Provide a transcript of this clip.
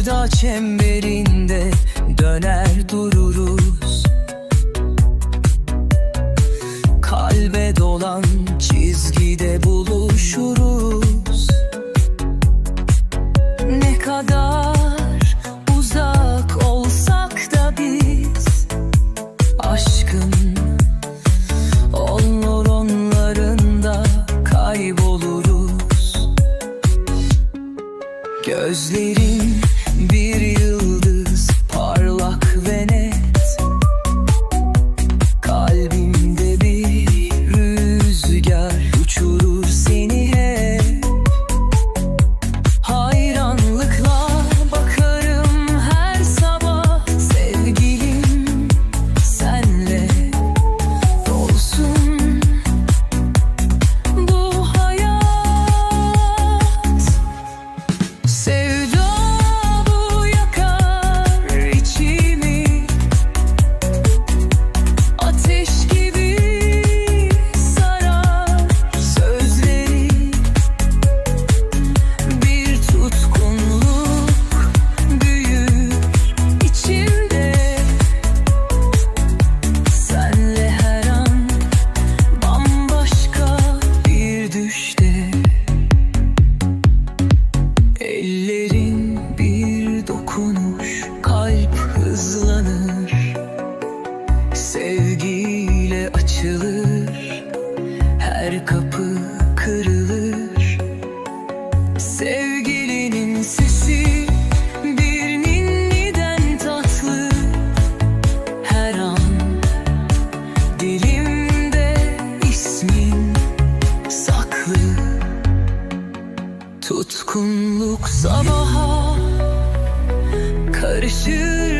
sevda çemberinde döner dururuz. Kalbe dolan çizgide buluşuruz. Ne kadar uzak olsak da biz Aşkın Onlar onlarında kayboluruz. Gözlerin bir Sevgiyle açılır. Her kapı kırılır. Sevgilinin sesi bir ninniden tatlı. Her an dilimde ismin saklı. Tutkunluk sabaha karışır